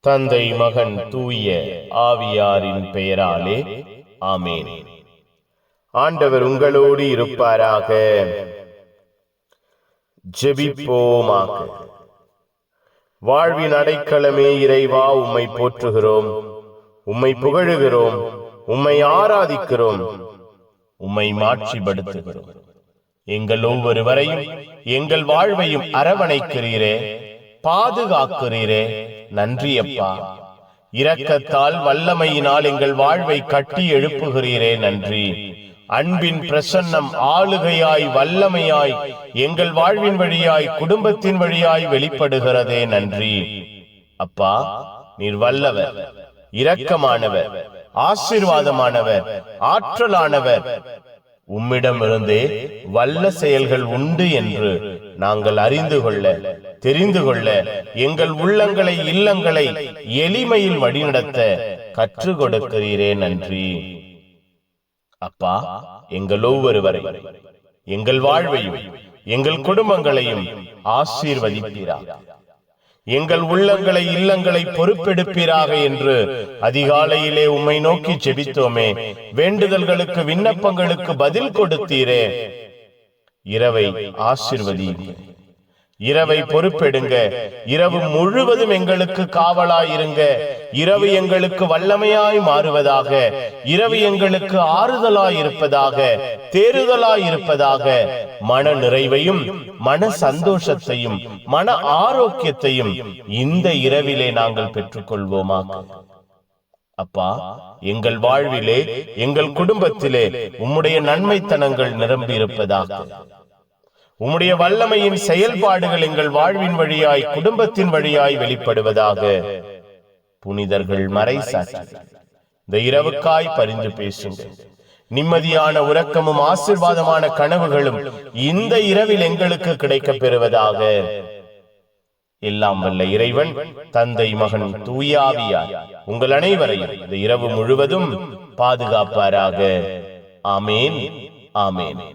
தந்தை மகன் தூய ஆவியாரின் பெயராலே ஆமேன். ஆண்டவர் உங்களோடு இருப்பாராக. ஜெபிப்போமாக. வாழ்வின் அடைக்கலமே இறைவா உம்மை போற்றுகிறோம். உம்மை புகழுகிறோம். உம்மை ஆராதிக்கிறோம். உம்மை மாட்சிப்படுத்துகிறோம். எங்கள் ஒவ்வொருவரையும் எங்கள் வாழ்வையும் அரவணைக்கிறீரே. பாதுகாக்கிறீரே. நன்றி அப்பா இரக்கத்தால் வல்லமையினால் எங்கள் வாழ்வை கட்டி எழுப்புகிறீரே நன்றி. அன்பின் பிரசன்னம் ஆளுகையாய் வல்லமையாய் எங்கள் வாழ்வின் வழியாய் குடும்பத்தின் வழியாய் வெளிப்படுகிறதே நன்றி. அப்பா நீர் வல்லவர் இரக்கமானவர் ஆசீர்வாதமானவர் ஆற்றலானவர் உம்மிடமிருந்தே வல்ல செயல்கள் உண்டு என்று நாங்கள் அறிந்து கொள்ள தெரிந்து கொள்ள எங்கள் உள்ளங்களை இல்லங்களை எளிமையில் வழிநடத்த கற்றுக் கொடுக்கிறீரே நன்றி. அப்பா எங்கள் ஒவ்வொருவரை எங்கள் வாழ்வையும் எங்கள் குடும்பங்களையும் ஆசீர்வதிப்பீரா எங்கள் உள்ளங்களை இல்லங்களை பொறுப்பெடுப்பீராக என்று அதிகாலையிலே உம்மை நோக்கி செபித்தோமே வேண்டுதல்களுக்கு விண்ணப்பங்களுக்கு பதில் கொடுத்தீரே. இரவை ஆசிர்வதி இரவை பொறுப்பெடுங்க. இரவு முழுவதும் எங்களுக்கு காவலாயிருங்க. இரவு எங்களுக்கு வல்லமையாய் மாறுவதாக. இரவு எங்களுக்கு ஆறுதலாய் இருப்பதாக தேறுதலாய் இருப்பதாக மன நிறைவையும் மன சந்தோஷத்தையும் மன ஆரோக்கியத்தையும் இந்த இரவிலே நாங்கள் பெற்றுக்கொள்வோமாக. அப்பா எங்கள் வாழ்விலே எங்கள் குடும்பத்திலே உம்முடைய நன்மைத்தனங்கள் நிரம்பி இருப்பதாக உம்முடைய வல்லமையின் செயல்பாடுகள் எங்கள் வாழ்வின் வழியாய் குடும்பத்தின் வழியாய் வெளிப்படுவதாக. புனிதர்கள் மறை இந்த இரவுக்காய் பரிந்து பேசுங்கள். நிம்மதியான உறக்கமும் ஆசிர்வாதமான கனவுகளும் இந்த இரவில் எங்களுக்கு கிடைக்கப் பெறுவதாக. எல்லாம் வல்ல இறைவன் தந்தை மகன் தூயாவியார் உங்கள் அனைவரையும் இந்த இரவு முழுவதும் பாதுகாப்பாராக. ஆமேன் ஆமேன்.